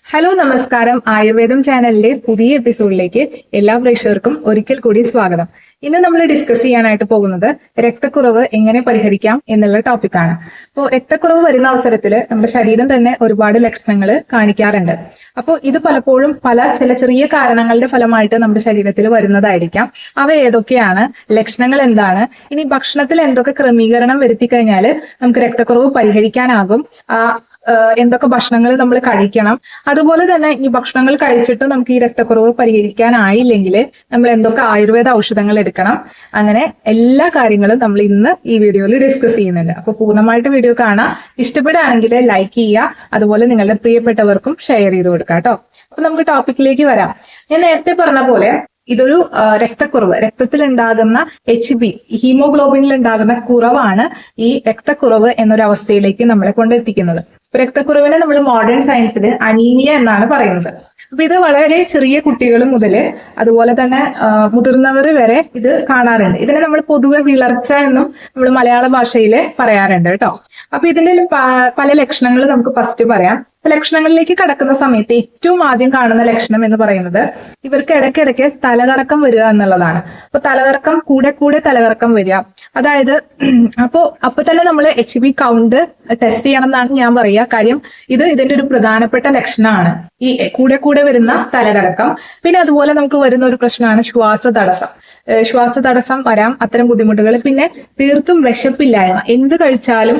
Hello നമസ്കാരം. ആയുർവേദം ചാനലിലെ പുതിയ എപ്പിസോഡിലേക്ക് എല്ലാ പ്രേക്ഷകർക്കും ഒരിക്കൽ കൂടി സ്വാഗതം. ഇന്ന് നമ്മൾ ഡിസ്കസ് ചെയ്യാനായിട്ട് പോകുന്നത് രക്തക്കുറവ് എങ്ങനെ പരിഹരിക്കാം എന്നുള്ള ടോപ്പിക്കാണ് അപ്പോൾ രക്തക്കുറവ് വരുന്ന അവസരത്തിൽ നമ്മുടെ ശരീരം തന്നെ ഒരുപാട് ലക്ഷണങ്ങൾ കാണിക്കാറുണ്ട്. അപ്പോൾ ഇത് പലപ്പോഴും പല ചില ചെറിയ കാരണങ്ങളുടെ ഫലമായിട്ട് നമ്മുടെ ശരീരത്തിൽ വരുന്നതായിരിക്കാം. അവ ഏതൊക്കെയാണ്? ലക്ഷണങ്ങൾ എന്താണ്? ഇനി ഭക്ഷണത്തിൽ എന്തൊക്കെ ക്രമീകരണം വരുത്തി കഴിഞ്ഞാൽ നമുക്ക് രക്തക്കുറവ് പരിഹരിക്കാനാകും? എന്തൊക്കെ ഭക്ഷണങ്ങൾ നമ്മൾ കഴിക്കണം. അതുപോലെ തന്നെ ഈ ഭക്ഷണങ്ങൾ കഴിച്ചിട്ട് നമുക്ക് ഈ രക്തക്കുറവ് പരിഹരിക്കാനായില്ലെങ്കിൽ നമ്മൾ എന്തൊക്കെ ആയുർവേദ ഔഷധങ്ങൾ എടുക്കണം. അങ്ങനെ എല്ലാ കാര്യങ്ങളും നമ്മൾ ഇന്ന് ഈ വീഡിയോയിൽ ഡിസ്കസ് ചെയ്യുന്നുണ്ട്. അപ്പോൾ പൂർണമായിട്ട് വീഡിയോ കാണാം. ഇഷ്ടപ്പെടുകയാണെങ്കിൽ ലൈക്ക് ചെയ്യുക. അതുപോലെ നിങ്ങളുടെ പ്രിയപ്പെട്ടവർക്കും ഷെയർ ചെയ്ത് കൊടുക്കുക കേട്ടോ. അപ്പൊ നമുക്ക് ടോപ്പിക്കിലേക്ക് വരാം. ഞാൻ നേരത്തെ പറഞ്ഞ പോലെ ഇതൊരു രക്തക്കുറവ്. രക്തത്തിൽ ഉണ്ടാകുന്ന എച്ച് ബി ഹീമോഗ്ലോബിനിൽ ഉണ്ടാകുന്ന കുറവാണ് ഈ രക്തക്കുറവ് എന്നൊരു അവസ്ഥയിലേക്ക് നമ്മളെ കൊണ്ടെത്തിക്കുന്നത്. രക്തക്കുറവിനെ നമ്മൾ മോഡേൺ സയൻസിൽ അനീമിയ എന്നാണ് പറയുന്നത്. അപ്പൊ ഇത് വളരെ ചെറിയ കുട്ടികൾ മുതൽ അതുപോലെ തന്നെ മുതിർന്നവർ വരെ ഇത് കാണാറുണ്ട്. ഇതിനെ നമ്മൾ പൊതുവെ വിളർച്ച എന്നും നമ്മൾ മലയാള ഭാഷയിൽ പറയാറുണ്ട് കേട്ടോ. അപ്പൊ ഇതിന്റെ പല ലക്ഷണങ്ങൾ നമുക്ക് ഫസ്റ്റ് പറയാം. ലക്ഷണങ്ങളിലേക്ക് കടക്കുന്ന സമയത്ത് ഏറ്റവും ആദ്യം കാണുന്ന ലക്ഷണം എന്ന് പറയുന്നത് ഇവർക്ക് ഇടയ്ക്കിടയ്ക്ക് തലകറക്കം വരിക എന്നുള്ളതാണ്. അപ്പൊ തലകറക്കം കൂടെ കൂടെ തലകറക്കം വരിക. അതായത് അപ്പോ അപ്പൊ തന്നെ നമ്മൾ എച്ച് ബി കൗണ്ട് ടെസ്റ്റ് ചെയ്യണം എന്നാണ് ഞാൻ പറയുക. കാര്യം ഇത് ഇതിന്റെ ഒരു പ്രധാനപ്പെട്ട ലക്ഷണമാണ്. ഈ കൂടെ കൂടെ വരുന്ന തലകറക്കം. പിന്നെ അതുപോലെ നമുക്ക് വരുന്ന ഒരു പ്രശ്നമാണ് ശ്വാസ തടസ്സം ശ്വാസ തടസ്സം വരാം അത്തരം ബുദ്ധിമുട്ടുകൾ. പിന്നെ തീർത്തും വിശപ്പില്ലായ്മ. എന്ത് കഴിച്ചാലും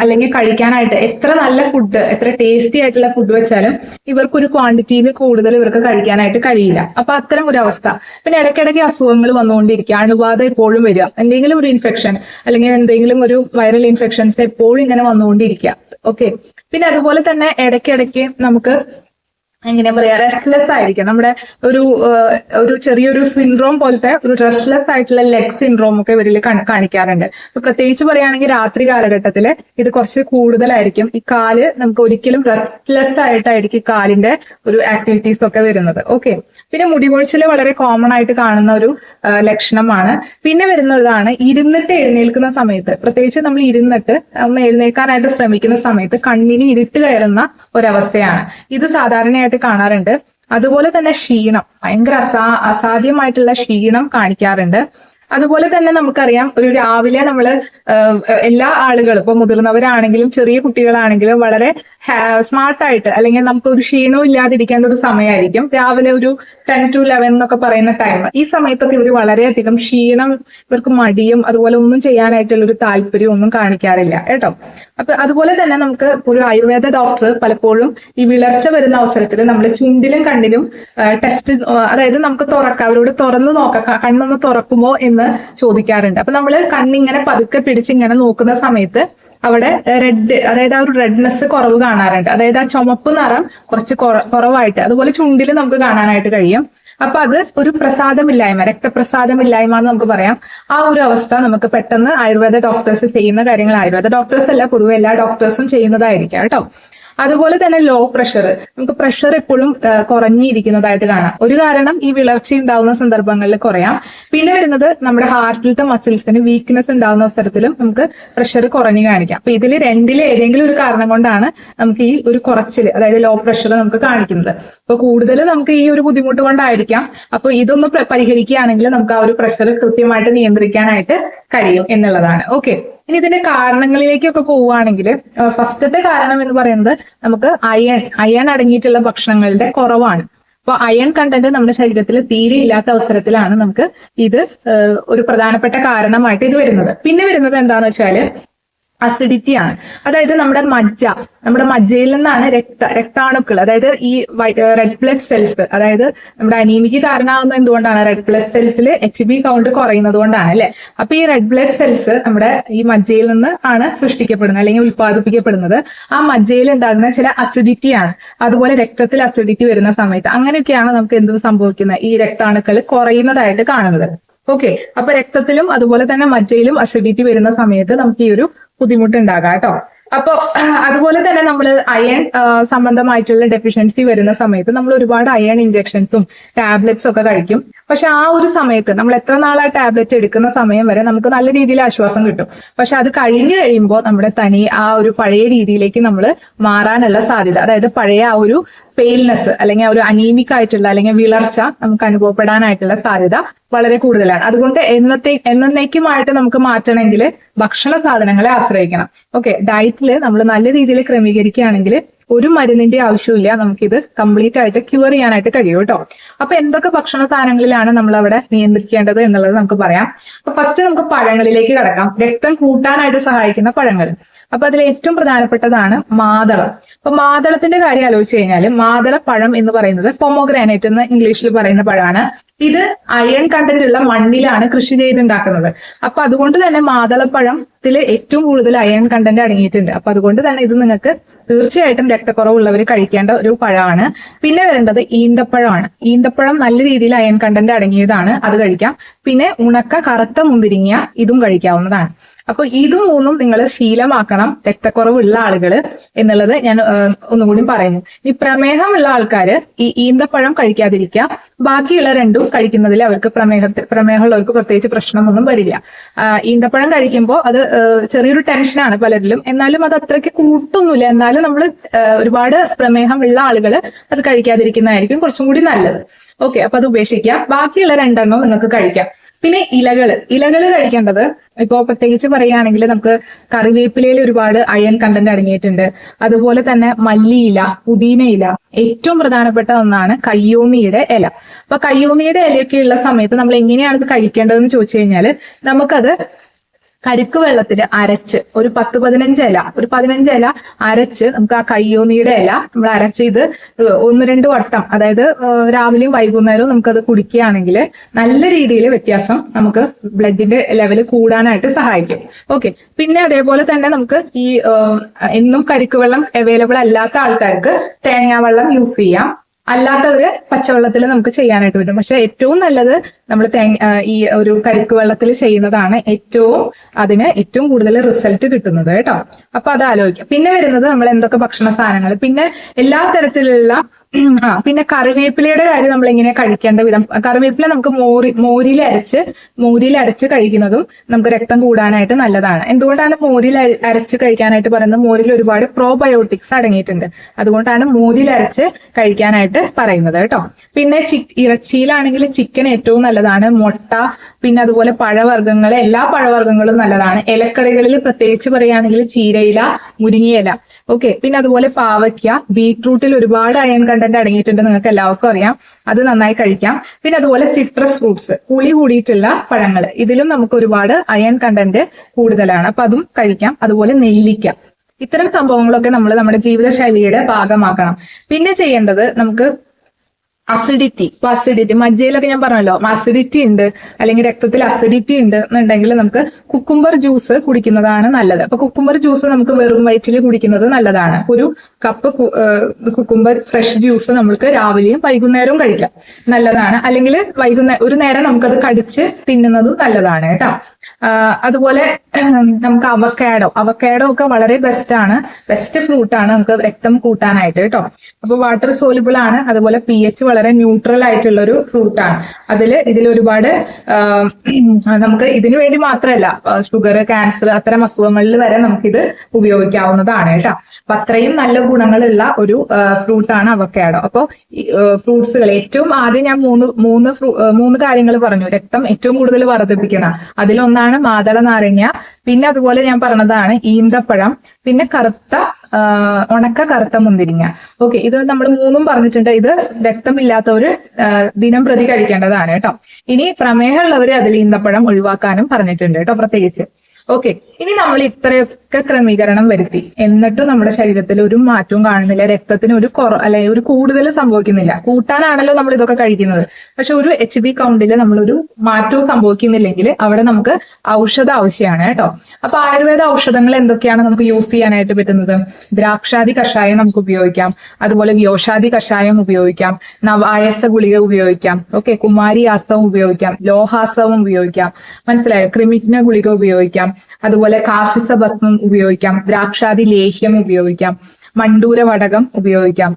അല്ലെങ്കിൽ കഴിക്കാനായിട്ട് എത്ര നല്ല ഫുഡ് എത്ര ടേസ്റ്റി ആയിട്ടുള്ള ഫുഡ് വെച്ചാലും ഇവർക്കൊരു ക്വാണ്ടിറ്റിയിൽ കൂടുതൽ ഇവർക്ക് കഴിക്കാനായിട്ട് കഴിയില്ല. അപ്പൊ അത്തരം ഒരു അവസ്ഥ. പിന്നെ ഇടയ്ക്കിടയ്ക്ക് അസുഖങ്ങൾ വന്നുകൊണ്ടിരിക്കുക. അണുബാധ എപ്പോഴും വരിക. എന്തെങ്കിലും ഒരു ഇൻഫെക്ഷൻ അല്ലെങ്കിൽ എന്തെങ്കിലും ഒരു വൈറൽ ഇൻഫെക്ഷൻസ് എപ്പോഴും ഇങ്ങനെ വന്നുകൊണ്ടിരിക്കുക. ഓക്കെ പിന്നെ അതുപോലെ തന്നെ ഇടയ്ക്കിടയ്ക്ക് നമുക്ക് എങ്ങനെ പറയാ റെസ്റ്റ്ലെസ് ആയിരിക്കും. നമ്മുടെ ഒരു ഒരു ചെറിയൊരു സിൻഡ്രോം പോലത്തെ ഒരു റെസ്റ്റ്ലെസ് ആയിട്ടുള്ള ലെഗ് സിൻഡ്രോം ഒക്കെ ഇവരിൽ കാണി- കാണിക്കാറുണ്ട്. പ്രത്യേകിച്ച് പറയുകയാണെങ്കിൽ രാത്രി കാലഘട്ടത്തിൽ ഇത് കുറച്ച് കൂടുതലായിരിക്കും. ഈ കാൽ നമുക്ക് ഒരിക്കലും റെസ്റ്റ്ലെസ് ആയിട്ടായിരിക്കും കാലിന്റെ ഒരു ആക്ടിവിറ്റീസ് ഒക്കെ വരുന്നത്. ഓക്കെ പിന്നെ മുടികൊഴിച്ചിൽ വളരെ കോമൺ ആയിട്ട് കാണുന്ന ഒരു ലക്ഷണമാണ്. പിന്നെ വരുന്നതാണ് ഇരുന്നിട്ട് എഴുന്നേൽക്കുന്ന സമയത്ത്. പ്രത്യേകിച്ച് നമ്മൾ ഇരുന്നിട്ട് എഴുന്നേൽക്കാനായിട്ട് ശ്രമിക്കുന്ന സമയത്ത് കണ്ണിന് ഇരുട്ട് കയറുന്ന ഒരവസ്ഥയാണ്. ഇത് സാധാരണയായിട്ട് കാണാറുണ്ട്. അതുപോലെ തന്നെ ക്ഷീണം. ഭയങ്കര അസാ അസാധ്യമായിട്ടുള്ള ക്ഷീണം കാണിക്കാറുണ്ട്. അതുപോലെ തന്നെ നമുക്കറിയാം ഒരു രാവിലെ നമ്മൾ എല്ലാ ആളുകളും ഇപ്പൊ മുതിർന്നവരാണെങ്കിലും ചെറിയ കുട്ടികളാണെങ്കിലും വളരെ സ്മാർട്ടായിട്ട് അല്ലെങ്കിൽ നമുക്ക് ഒരു ക്ഷീണവും ഇല്ലാതിരിക്കേണ്ട ഒരു സമയമായിരിക്കും. രാവിലെ ഒരു ടെൻ ടു ലെവൻ എന്നൊക്കെ പറയുന്ന ടൈം ഈ സമയത്തൊക്കെ ഇവർ വളരെയധികം ക്ഷീണം ഇവർക്ക് മടിയും അതുപോലെ ഒന്നും ചെയ്യാനായിട്ടുള്ള ഒരു താല്പര്യം ഒന്നും കാണിക്കാറില്ല കേട്ടോ. അപ്പൊ അതുപോലെ തന്നെ നമുക്ക് ഒരു ആയുർവേദ ഡോക്ടർ പലപ്പോഴും ഈ വിളർച്ച വരുന്ന അവസരത്തിൽ നമ്മൾ ചുണ്ടിലും കണ്ണിലും ടെസ്റ്റ് അതായത് നമുക്ക് തുറക്കാം. അവരോട് തുറന്നു നോക്കാം. കണ്ണൊന്ന് തുറക്കുമോ എന്ന് ചോദിക്കാറുണ്ട്. അപ്പൊ നമ്മൾ കണ്ണിങ്ങനെ പതുക്കെ പിടിച്ച് ഇങ്ങനെ നോക്കുന്ന സമയത്ത് അവിടെ റെഡ് അതായത് ആ ഒരു റെഡ്നെസ് കുറവ് കാണാറുണ്ട്. അതായത് ആ ചുമപ്പ് നിറം കുറച്ച് കുറവായിട്ട് അതുപോലെ ചുണ്ടിൽ നമുക്ക് കാണാനായിട്ട് കഴിയും. അപ്പൊ അത് ഒരു പ്രസാദമില്ലായ്മ രക്തപ്രസാദമില്ലായ്മ എന്ന് നമുക്ക് പറയാം. ആ ഒരു അവസ്ഥ നമുക്ക് പെട്ടെന്ന് ആയുർവേദ ഡോക്ടേഴ്സ് ചെയ്യുന്ന കാര്യങ്ങൾ ആയുർവേദ ഡോക്ടേഴ്സ് അല്ല പൊതുവെ എല്ലാ ഡോക്ടേഴ്സും ചെയ്യുന്നതായിരിക്കാം കേട്ടോ. അതുപോലെ തന്നെ ലോ പ്രഷർ നമുക്ക് പ്രഷർ എപ്പോഴും കുറഞ്ഞിരിക്കുന്നതായിട്ട് കാണാം. ഒരു കാരണം ഈ വിളർച്ച ഉണ്ടാവുന്ന സന്ദർഭങ്ങളിൽ കുറയാം. പിന്നെ വരുന്നത് നമ്മുടെ ഹാർട്ടിലത്തെ മസിൽസിന് വീക്ക്നെസ് ഉണ്ടാവുന്ന അവസരത്തിലും നമുക്ക് പ്രഷർ കുറഞ്ഞു കാണിക്കാം. അപ്പൊ ഇതിൽ രണ്ടിൽ ഏതെങ്കിലും ഒരു കാരണം കൊണ്ടാണ് നമുക്ക് ഈ ഒരു കുറച്ചിൽ അതായത് ലോ പ്രഷർ നമുക്ക് കാണിക്കുന്നത്. അപ്പൊ കൂടുതൽ നമുക്ക് ഈ ഒരു ബുദ്ധിമുട്ട് കൊണ്ടായിരിക്കാം. അപ്പൊ ഇതൊന്ന് പ്ര- പരിഹരിക്കുകയാണെങ്കിൽ നമുക്ക് ആ ഒരു പ്രഷർ കൃത്യമായിട്ട് നിയന്ത്രിക്കാനായിട്ട് കഴിയും എന്നുള്ളതാണ്. ഓക്കെ ഇനി ഇതിന്റെ കാരണങ്ങളിലേക്കൊക്കെ പോവുകയാണെങ്കിൽ ഫസ്റ്റത്തെ കാരണം എന്ന് പറയുന്നത് നമുക്ക് അയൺ അയൺ അടങ്ങിയിട്ടുള്ള ഭക്ഷണങ്ങളുടെ കുറവാണ്. അപ്പൊ അയൺ കണ്ടന്റ് നമ്മുടെ ശരീരത്തിൽ തീരെ ഇല്ലാത്ത അവസരത്തിലാണ് നമുക്ക് ഇത് ഒരു പ്രധാനപ്പെട്ട കാരണമായിട്ട് ഇത് വരുന്നത്. പിന്നെ വരുന്നത് എന്താന്ന് വെച്ചാൽ അസിഡിറ്റി ആണ്. അതായത് നമ്മുടെ മജ്ജ നമ്മുടെ മജ്ജയിൽ നിന്നാണ് രക്ത രക്താണുക്കൾ അതായത് ഈ റെഡ് ബ്ലഡ് സെൽസ് അതായത് നമ്മുടെ അനീമിക്ക് കാരണമാകുന്ന എന്തുകൊണ്ടാണ്? റെഡ് ബ്ലഡ് സെൽസിൽ എച്ച് ബി കൗണ്ട് കുറയുന്നത് കൊണ്ടാണ് അല്ലെ? അപ്പൊ ഈ റെഡ് ബ്ലഡ് സെൽസ് നമ്മുടെ ഈ മജ്ജയിൽ നിന്ന് ആണ് സൃഷ്ടിക്കപ്പെടുന്നത് അല്ലെങ്കിൽ ഉത്പാദിപ്പിക്കപ്പെടുന്നത് ആ മജ്ജയിൽ ഉണ്ടാകുന്ന ചില അസിഡിറ്റി ആണ്. അതുപോലെ രക്തത്തിൽ അസിഡിറ്റി വരുന്ന സമയത്ത് അങ്ങനെയൊക്കെയാണ് നമുക്ക് എന്ത് സംഭവിക്കുന്നത്? ഈ രക്താണുക്കൾ കുറയുന്നതായിട്ട് കാണുന്നത്. ഓക്കെ അപ്പൊ രക്തത്തിലും അതുപോലെ തന്നെ മജ്ജയിലും അസിഡിറ്റി വരുന്ന സമയത്ത് നമുക്ക് ഈ ഒരു ബുദ്ധിമുട്ട് ഉണ്ടാകാം കേട്ടോ. അപ്പൊ അതുപോലെ തന്നെ നമ്മൾ അയൺ സംബന്ധമായിട്ടുള്ള ഡെഫിഷ്യൻസി വരുന്ന സമയത്ത് നമ്മൾ ഒരുപാട് അയൺ ഇഞ്ചെക്ഷൻസും ടാബ്ലറ്റ്സ് ഒക്കെ കഴിക്കും. പക്ഷെ ആ ഒരു സമയത്ത് നമ്മൾ എത്ര ആ ടാബ്ലറ്റ് എടുക്കുന്ന സമയം വരെ നമുക്ക് നല്ല രീതിയിൽ ആശ്വാസം കിട്ടും. പക്ഷെ അത് കഴിഞ്ഞു കഴിയുമ്പോൾ നമ്മുടെ തനി ആ ഒരു പഴയ രീതിയിലേക്ക് നമ്മൾ മാറാനുള്ള സാധ്യത അതായത് പഴയ ആ ഒരു പെയിൽനെസ് അല്ലെങ്കിൽ ഒരു അനീമിക് ആയിട്ടുള്ള അല്ലെങ്കിൽ വിളർച്ച നമുക്ക് അനുഭവപ്പെടാനായിട്ടുള്ള സാധ്യത വളരെ കൂടുതലാണ്. അതുകൊണ്ട് എന്നത്തെ എന്നേക്കുമായിട്ട് നമുക്ക് മാറ്റണമെങ്കിൽ ഭക്ഷണ സാധനങ്ങളെ ആശ്രയിക്കണം. ഓക്കെ ഡയറ്റിൽ നമ്മൾ നല്ല രീതിയിൽ ക്രമീകരിക്കുകയാണെങ്കിൽ ഒരു മരുന്നിന്റെ ആവശ്യമില്ല നമുക്കിത് കംപ്ലീറ്റ് ആയിട്ട് ക്യൂർ ചെയ്യാനായിട്ട് കഴിയും കേട്ടോ. അപ്പൊ എന്തൊക്കെ ഭക്ഷണ സാധനങ്ങളിലാണ് നമ്മൾ അവിടെ നിയന്ത്രിക്കേണ്ടത് എന്നുള്ളത് നമുക്ക് പറയാം. അപ്പൊ ഫസ്റ്റ് നമുക്ക് പഴങ്ങളിലേക്ക് കടക്കാം. രക്തം കൂട്ടാനായിട്ട് സഹായിക്കുന്ന പഴങ്ങൾ. അപ്പൊ അതിൽ ഏറ്റവും പ്രധാനപ്പെട്ടതാണ് മാതളം. അപ്പൊ മാതളത്തിന്റെ കാര്യം ആലോചിച്ച് കഴിഞ്ഞാൽ മാതളപ്പഴം പഴം എന്ന് പറയുന്നത് പൊമോഗ്രാനൈറ്റ് എന്ന് ഇംഗ്ലീഷിൽ പറയുന്ന പഴമാണ്. ഇത് അയൺ കണ്ടന്റ് ഉള്ള മണ്ണിലാണ് കൃഷി ചെയ്തുണ്ടാക്കുന്നത്. അപ്പൊ അതുകൊണ്ട് തന്നെ മാതളപ്പഴത്തിൽ ഏറ്റവും കൂടുതൽ അയൺ കണ്ടന്റ് അടങ്ങിയിട്ടുണ്ട്. അപ്പൊ അതുകൊണ്ട് തന്നെ ഇത് നിങ്ങൾക്ക് തീർച്ചയായിട്ടും രക്തക്കുറവുള്ളവർ കഴിക്കേണ്ട ഒരു പഴമാണ്. പിന്നെ വരേണ്ടത് ഈന്തപ്പഴമാണ്. ഈന്തപ്പഴം നല്ല രീതിയിൽ അയൺ കണ്ടന്റ് അടങ്ങിയതാണ്. അത് കഴിക്കാം. പിന്നെ ഉണക്ക കറുത്ത മുന്തിരിങ്ങ ഇതും കഴിക്കാവുന്നതാണ്. അപ്പൊ ഇത് മൂന്നും നിങ്ങൾ ശീലമാക്കണം രക്തക്കുറവുള്ള ആളുകൾ എന്നുള്ളത് ഞാൻ ഒന്നുകൂടി പറയുന്നു. ഈ പ്രമേഹമുള്ള ആൾക്കാർ ഈ ഈന്തപ്പഴം കഴിക്കാതിരിക്കുക ബാക്കിയുള്ള രണ്ടും കഴിക്കുന്നതിൽ അവർക്ക് പ്രമേഹത്തിൽ പ്രമേഹമുള്ളവർക്ക് പ്രത്യേകിച്ച് പ്രശ്നമൊന്നും വരില്ല. ഈന്തപ്പഴം കഴിക്കുമ്പോൾ അത് ചെറിയൊരു ടെൻഷനാണ് പലരിലും. എന്നാലും അത് അത്രയ്ക്ക് കൂട്ടൊന്നുമില്ല. എന്നാലും നമ്മൾ ഒരുപാട് പ്രമേഹമുള്ള ആളുകൾ അത് കഴിക്കാതിരിക്കുന്നതായിരിക്കും കുറച്ചും കൂടി നല്ലത്. ഓക്കെ അപ്പൊ അത് ഉപേക്ഷിക്കുക ബാക്കിയുള്ള രണ്ടെണ്ണം നിങ്ങൾക്ക് കഴിക്കാം. പിന്നെ ഇലകൾ ഇലകൾ കഴിക്കേണ്ടത് ഇപ്പോ പ്രത്യേകിച്ച് പറയുകയാണെങ്കിൽ നമുക്ക് കറിവേപ്പിലയിൽ ഒരുപാട് അയൺ കണ്ടന്റ് അടങ്ങിയിട്ടുണ്ട്. അതുപോലെ തന്നെ മല്ലിയില ഇല ഏറ്റവും പ്രധാനപ്പെട്ട ഒന്നാണ് കയ്യോന്നിയുടെ ഇല. അപ്പൊ കയ്യോന്നിയുടെ ഇലയൊക്കെ ഉള്ള സമയത്ത് നമ്മൾ എങ്ങനെയാണ് ഇത് കഴിക്കേണ്ടതെന്ന് ചോദിച്ചു കഴിഞ്ഞാൽ നമുക്കത് കരിക്ക് വെള്ളത്തിൽ അരച്ച് ഒരു പത്ത് പതിനഞ്ച് ഇല ഒരു പതിനഞ്ച് ഇല അരച്ച് നമുക്ക് ആ കയ്യോന്നിയുടെ ഇല നമ്മൾ അരച്ച് ഇത് ഒന്ന് രണ്ട് വട്ടം അതായത് രാവിലെയും വൈകുന്നേരവും നമുക്കത് കുടിക്കുകയാണെങ്കിൽ നല്ല രീതിയിൽ വ്യത്യാസം നമുക്ക് ബ്ലഡിന്റെ ലെവൽ കൂടാനായിട്ട് സഹായിക്കും. ഓക്കെ. പിന്നെ അതേപോലെ തന്നെ നമുക്ക് ഈ എന്നും കരിക്ക് വെള്ളം അവൈലബിൾ അല്ലാത്ത ആൾക്കാർക്ക് തേങ്ങാവെള്ളം യൂസ് ചെയ്യാം. അല്ലാത്തവര് പച്ചവെള്ളത്തിൽ നമുക്ക് ചെയ്യാനായിട്ട് പറ്റും. പക്ഷെ ഏറ്റവും നല്ലത് നമ്മൾ ഈ ഒരു കരിക്ക് വെള്ളത്തിൽ ചെയ്യുന്നതാണ് ഏറ്റവും അതിന് ഏറ്റവും കൂടുതൽ റിസൾട്ട് കിട്ടുന്നത് കേട്ടോ. അപ്പൊ അത് ആലോചിക്കാം. പിന്നെ വരുന്നത് നമ്മൾ എന്തൊക്കെ ഭക്ഷണ സാധനങ്ങൾ പിന്നെ എല്ലാ തരത്തിലുള്ള ആ പിന്നെ കറിവേപ്പിലയുടെ കാര്യം നമ്മൾ എങ്ങനെ കഴിക്കേണ്ട വിധം. കറിവേപ്പില നമുക്ക് മോരി മോരിൽ അരച്ച് മോരിൽ അരച്ച് കഴിക്കുന്നതും നമുക്ക് രക്തം കൂടാനായിട്ട് നല്ലതാണ്. എന്തുകൊണ്ടാണ് മോരിൽ അരച്ച് കഴിക്കാനായിട്ട് പറയുന്നത്? മോരിൽ ഒരുപാട് പ്രോബയോട്ടിക്സ് അടങ്ങിയിട്ടുണ്ട്. അതുകൊണ്ടാണ് മോരിൽ അരച്ച് കഴിക്കാനായിട്ട് പറയുന്നത് കേട്ടോ. പിന്നെ ചി ഇറച്ചിയിലാണെങ്കിൽ ചിക്കൻ ഏറ്റവും നല്ലതാണ്. മുട്ട പിന്നെ അതുപോലെ പഴവർഗങ്ങൾ എല്ലാ പഴവർഗങ്ങളും നല്ലതാണ്. ഇലക്കറികളിൽ പ്രത്യേകിച്ച് പറയുകയാണെങ്കിൽ ചീരയില മുരിങ്ങയില ഓക്കെ പിന്നെ അതുപോലെ പാവയ്ക്ക ബീട്രൂട്ടിൽ ഒരുപാട് അയൺ കണ്ടന്റ് അടങ്ങിയിട്ടുണ്ട് നിങ്ങൾക്ക് എല്ലാവർക്കും അറിയാം. അത് നന്നായി കഴിക്കാം. പിന്നെ അതുപോലെ സിട്രസ് ഫ്രൂട്ട്സ് പുളി കൂടിയിട്ടുള്ള പഴങ്ങൾ. ഇതിലും നമുക്ക് ഒരുപാട് അയൺ കണ്ടന്റ് കൂടുതലാണ്. അപ്പൊ അതും കഴിക്കാം. അതുപോലെ നെല്ലിക്ക. ഇത്തരം സംഭവങ്ങളൊക്കെ നമ്മൾ നമ്മുടെ ജീവിതശൈലിയുടെ ഭാഗമാക്കണം. പിന്നെ ചെയ്യേണ്ടത് നമുക്ക് അസിഡിറ്റി ഇപ്പൊ അസിഡിറ്റി മജ്ജയിലൊക്കെ ഞാൻ പറഞ്ഞല്ലോ. അസിഡിറ്റി ഉണ്ട്. അല്ലെങ്കിൽ രക്തത്തിൽ അസിഡിറ്റി ഉണ്ട് എന്നുണ്ടെങ്കിൽ നമുക്ക് കുക്കുംബർ ജ്യൂസ് കുടിക്കുന്നതാണ് നല്ലത്. അപ്പൊ കുക്കുംബർ ജ്യൂസ് നമുക്ക് വെറും വയറ്റിൽ കുടിക്കുന്നത് നല്ലതാണ്. ഒരു കപ്പ് കുക്കുംബർ ഫ്രഷ് ജ്യൂസ് നമുക്ക് രാവിലെയും വൈകുന്നേരവും കഴിക്കാം. നല്ലതാണ്. അല്ലെങ്കിൽ വൈകുന്നേരം ഒരു നേരം നമുക്കത് കടിച്ച് തിന്നുന്നതും നല്ലതാണ് കേട്ടോ. അതുപോലെ നമുക്ക് അവക്കാഡോ അവക്കാഡോ ഒക്കെ വളരെ ബെസ്റ്റ് ആണ്. ബെസ്റ്റ് ഫ്രൂട്ട് ആണ് നമുക്ക് രക്തം കൂട്ടാനായിട്ട് കേട്ടോ. അപ്പൊ വാട്ടർ സോലിബിൾ ആണ്. അതുപോലെ പി എച്ച് വളരെ ന്യൂട്രൽ ആയിട്ടുള്ള ഒരു ഫ്രൂട്ട് ആണ്. അതിൽ ഇതിൽ ഒരുപാട് നമുക്ക് ഇതിനു വേണ്ടി മാത്രമല്ല ഷുഗർ ക്യാൻസർ അത്തരം അസുഖങ്ങളിൽ വരെ നമുക്കിത് ഉപയോഗിക്കാവുന്നതാണ് കേട്ടോ. അപ്പൊ അത്രയും നല്ല ഗുണങ്ങളുള്ള ഒരു ഫ്രൂട്ട് ആണ് അവക്കാഡോ അപ്പോൾ ഫ്രൂട്ട്സുകൾ ഏറ്റവും ആദ്യം ഞാൻ മൂന്ന് മൂന്ന് മൂന്ന് കാര്യങ്ങൾ പറഞ്ഞു. രക്തം ഏറ്റവും കൂടുതൽ വർദ്ധിപ്പിക്കണം അതിലൊന്നാണ് മാതള നാരങ്ങ. പിന്നെ അതുപോലെ ഞാൻ പറഞ്ഞതാണ് ഈന്തപ്പഴം. പിന്നെ കറുത്ത ഉണക്ക കറുത്ത മുന്തിരിങ്ങ. ഓക്കെ ഇത് നമ്മൾ മൂന്നും പറഞ്ഞിട്ടുണ്ട്. ഇത് രക്തമില്ലാത്തവര് ദിനം പ്രതി കഴിക്കേണ്ടതാണ് കേട്ടോ. ഇനി പ്രമേഹമുള്ളവര് അതിൽ ഈന്തപ്പഴം ഒഴിവാക്കാനും പറഞ്ഞിട്ടുണ്ട് കേട്ടോ പ്രത്യേകിച്ച്. ഓക്കെ ഇനി നമ്മൾ ഇത്രയൊക്കെ ക്രമീകരണം വരുത്തി. എന്നിട്ട് നമ്മുടെ ശരീരത്തിൽ ഒരു മാറ്റവും കാണുന്നില്ല. രക്തത്തിന് ഒരു കുറ അല്ലെ ഒരു കൂടുതൽ സംഭവിക്കുന്നില്ല. കൂട്ടാനാണല്ലോ നമ്മൾ ഇതൊക്കെ കഴിക്കുന്നത്. പക്ഷെ ഒരു എച്ച് ബി കൗണ്ടിൽ നമ്മളൊരു മാറ്റവും സംഭവിക്കുന്നില്ലെങ്കിൽ അവിടെ നമുക്ക് ഔഷധ ആവശ്യമാണ് കേട്ടോ. അപ്പൊ ആയുർവേദ ഔഷധങ്ങൾ എന്തൊക്കെയാണ് നമുക്ക് യൂസ് ചെയ്യാനായിട്ട് പറ്റുന്നത്? ദ്രാക്ഷാദി കഷായം നമുക്ക് ഉപയോഗിക്കാം. അതുപോലെ വ്യോഷാദി കഷായം ഉപയോഗിക്കാം. നവായസ ഗുളിക ഉപയോഗിക്കാം. ഓക്കെ കുമാരി ആസവും ഉപയോഗിക്കാം. ലോഹാസവും ഉപയോഗിക്കാം. മനസ്സിലായോ? ക്രിമിറ്റിന ഗുളിക ഉപയോഗിക്കാം. അതുപോലെ കാസിസ ഭസ്മം ഉപയോഗിക്കാം ദ്രാക്ഷാദി ലേഹ്യം ഉപയോഗിക്കാം മണ്ടൂര വടകം ഉപയോഗിക്കാം.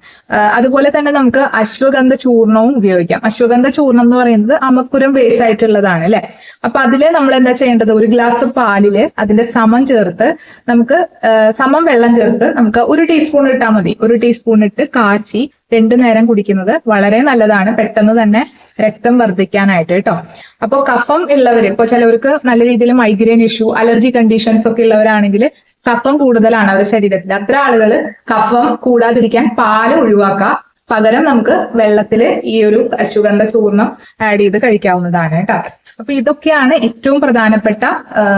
അതുപോലെ തന്നെ നമുക്ക് അശ്വഗന്ധ ചൂർണവും ഉപയോഗിക്കാം. അശ്വഗന്ധ ചൂർണം എന്ന് പറയുന്നത് അമക്കുരം ബേസ് ആയിട്ടുള്ളതാണ് അല്ലെ? അപ്പൊ അതിൽ നമ്മൾ എന്താ ചെയ്യേണ്ടത്? ഒരു ഗ്ലാസ് പാലിൽ അതിന്റെ സമം ചേർത്ത് നമുക്ക് സമം വെള്ളം ചേർത്ത് നമുക്ക് ഒരു ടീസ്പൂൺ ഇട്ടാൽ മതി. ഒരു ടീസ്പൂൺ ഇട്ട് കാച്ചി രണ്ടു നേരം കുടിക്കുന്നത് വളരെ നല്ലതാണ്. പെട്ടെന്ന് തന്നെ രക്തം വർദ്ധിക്കാനായിട്ട് കേട്ടോ അപ്പോൾ കഫം ഉള്ളവർ ഇപ്പൊ ചിലവർക്ക് നല്ല രീതിയിൽ മൈഗ്രെയിൻ ഇഷ്യൂ അലർജി കണ്ടീഷൻസ് ഒക്കെ ഉള്ളവരാണെങ്കിൽ കഫം കൂടുതലാണ് അവരുടെ ശരീരത്തിൽ. അത്ര ആളുകൾ കഫം കൂടാതിരിക്കാൻ പാൽ ഒഴിവാക്കുക. പകരം നമുക്ക് വെള്ളത്തിൽ ഈ ഒരു അശുഗന്ധ ചൂർണം ആഡ് ചെയ്ത് കഴിക്കാവുന്നതാണ് കേട്ടോ അപ്പൊ ഇതൊക്കെയാണ് ഏറ്റവും പ്രധാനപ്പെട്ട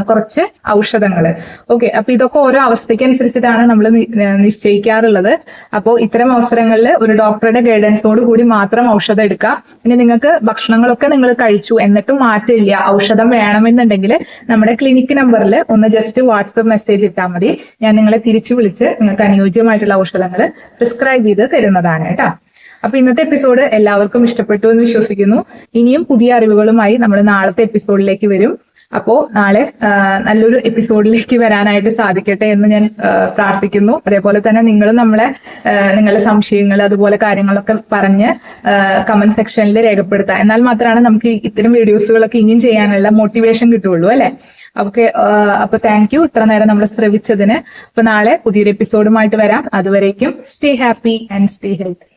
കുറച്ച് ഔഷധങ്ങൾ ഓക്കെ അപ്പൊ ഇതൊക്കെ ഓരോ അവസ്ഥയ്ക്ക് അനുസരിച്ചിട്ടാണ് നമ്മൾ നിശ്ചയിക്കാറുള്ളത്. അപ്പോൾ ഇത്തരം അവസരങ്ങളിൽ ഒരു ഡോക്ടറുടെ ഗൈഡൻസോട് കൂടി മാത്രം ഔഷധം എടുക്കുക. പിന്നെ നിങ്ങൾക്ക് ഭക്ഷണങ്ങളൊക്കെ നിങ്ങൾ കഴിച്ചു എന്നിട്ടും മാറ്റില്ല ഔഷധം വേണമെന്നുണ്ടെങ്കിൽ നമ്മുടെ ക്ലിനിക്ക് നമ്പറിൽ ഒന്ന് ജസ്റ്റ് വാട്സപ്പ് മെസ്സേജ് ഇട്ടാൽ മതി. ഞാൻ നിങ്ങളെ തിരിച്ചു വിളിച്ച് നിങ്ങൾക്ക് അനുയോജ്യമായിട്ടുള്ള ഔഷധങ്ങൾ പ്രിസ്ക്രൈബ് ചെയ്ത് തരുന്നതാണ് കേട്ടോ. അപ്പൊ ഇന്നത്തെ എപ്പിസോഡ് എല്ലാവർക്കും ഇഷ്ടപ്പെട്ടു എന്ന് വിശ്വസിക്കുന്നു. ഇനിയും പുതിയ അറിവുകളുമായി നമ്മൾ നാളത്തെ എപ്പിസോഡിലേക്ക് വരും. അപ്പോ നാളെ നല്ലൊരു എപ്പിസോഡിലേക്ക് വരാനായിട്ട് സാധിക്കട്ടെ എന്ന് ഞാൻ പ്രാർത്ഥിക്കുന്നു. അതേപോലെ തന്നെ നിങ്ങൾ നമ്മളെ നിങ്ങളുടെ സംശയങ്ങൾ അതുപോലെ കാര്യങ്ങളൊക്കെ പറഞ്ഞ് കമന്റ് സെക്ഷനിൽ രേഖപ്പെടുത്താം. എന്നാൽ മാത്രമാണ് നമുക്ക് ഇത്തരം വീഡിയോസുകളൊക്കെ ഇനിയും ചെയ്യാനുള്ള മോട്ടിവേഷൻ കിട്ടുള്ളൂ അല്ലെ? ഓക്കെ അപ്പൊ താങ്ക് യു ഇത്ര നേരം നമ്മൾ ശ്രവിച്ചതിന്. അപ്പൊ നാളെ പുതിയൊരു എപ്പിസോഡുമായിട്ട് വരാം. അതുവരേക്കും stay happy and stay healthy